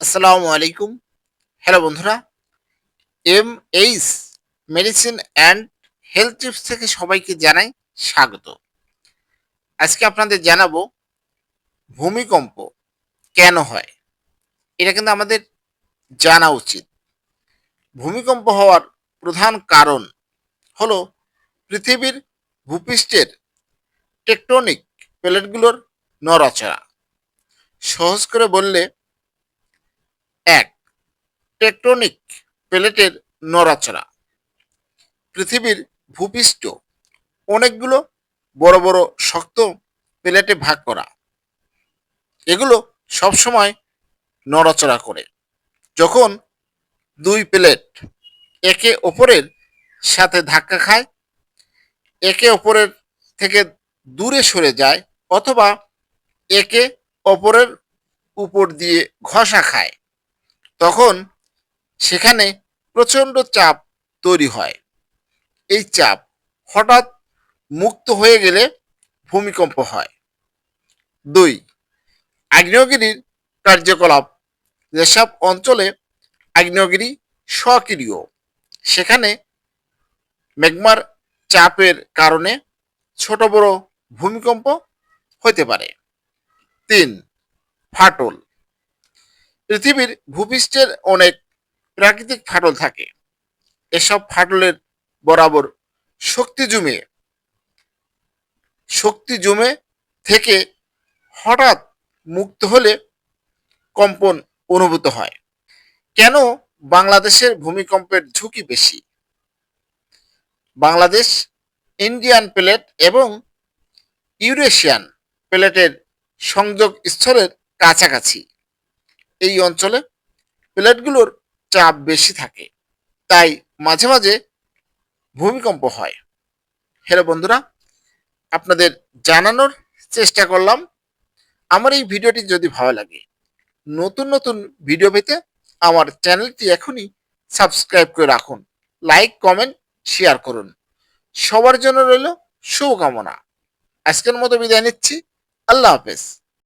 আসসালামু আলাইকুম। হ্যালো বন্ধুরা M H medicine and health tips থেকে সবাইকে জানাই স্বাগত। আজকে আপনাদের জানাব ভূমিকম্প কেন হয়? এটা কিন্তু আমাদের জানা উচিত। ভূমিকম্প হওয়ার প্রধান কারণ হলো পৃথিবীর ভূপৃষ্ঠের টেকটনিক প্লেটগুলোর নড়াচড়া। সহজ করে বললে এক টেকটনিক প্লেটের নড়াচড়া। পৃথিবীর ভূপৃষ্ঠ, অনেকগুলো বড় বড় শক্ত প্লেটে ভাগ করা। এগুলো সবসময় নড়াচড়া করে। যখন দুই প্লেট একে অপরের সাথে ধাক্কা খায়, একে অপরের থেকে দূরে সরে যায়, অথবা একে অপরের উপর দিয়ে ঘষা খায়। তখন সেখানে প্রচণ্ড চাপ তৈরি হয়। এই চাপ হঠাৎ মুক্ত হয়ে গেলে ভূমিকম্প হয়। দুই, আগ্নেয়গিরির কার্যকলাপ। যেসব অঞ্চলে আগ্নেয়গিরি সক্রিয়, সেখানে ম্যাগমার চাপের কারণে ছোট বড় ভূমিকম্প হতে পারে। তিন, ফাটল। পৃথিবীর ভূপৃষ্ঠের অনেক প্রাকৃতিক ফাটল থাকে। এসব ফাটলের বরাবর শক্তি জমে। শক্তি জমে থেকে হঠাৎ মুক্ত হলে কম্পন অনুভূত হয়। কেন বাংলাদেশের ভূমিকম্পের ঝুঁকি বেশি? বাংলাদেশ ইন্ডিয়ান প্লেট এবং ইউরেশিয়ান প্লেটের সংযোগ স্থলের কাছাকাছি। এই অঞ্চলে প্লেটগুলোর চাপ বেশি থাকে। তাই মাঝে মাঝে ভূমিকম্প হয়। হ্যালো বন্ধুরা, আপনাদের জানানোর চেষ্টা করলাম। আমার এই ভিডিওটি যদি ভালো লাগে, নতুন নতুন ভিডিও পেতে আমার চ্যানেলটি এখনই সাবস্ক্রাইব করে রাখুন। লাইক কমেন্ট শেয়ার করুন। সবার জন্য রইল শুভকামনা। আজকের মতো বিদায় নিচ্ছি। আল্লাহ হাফেজ।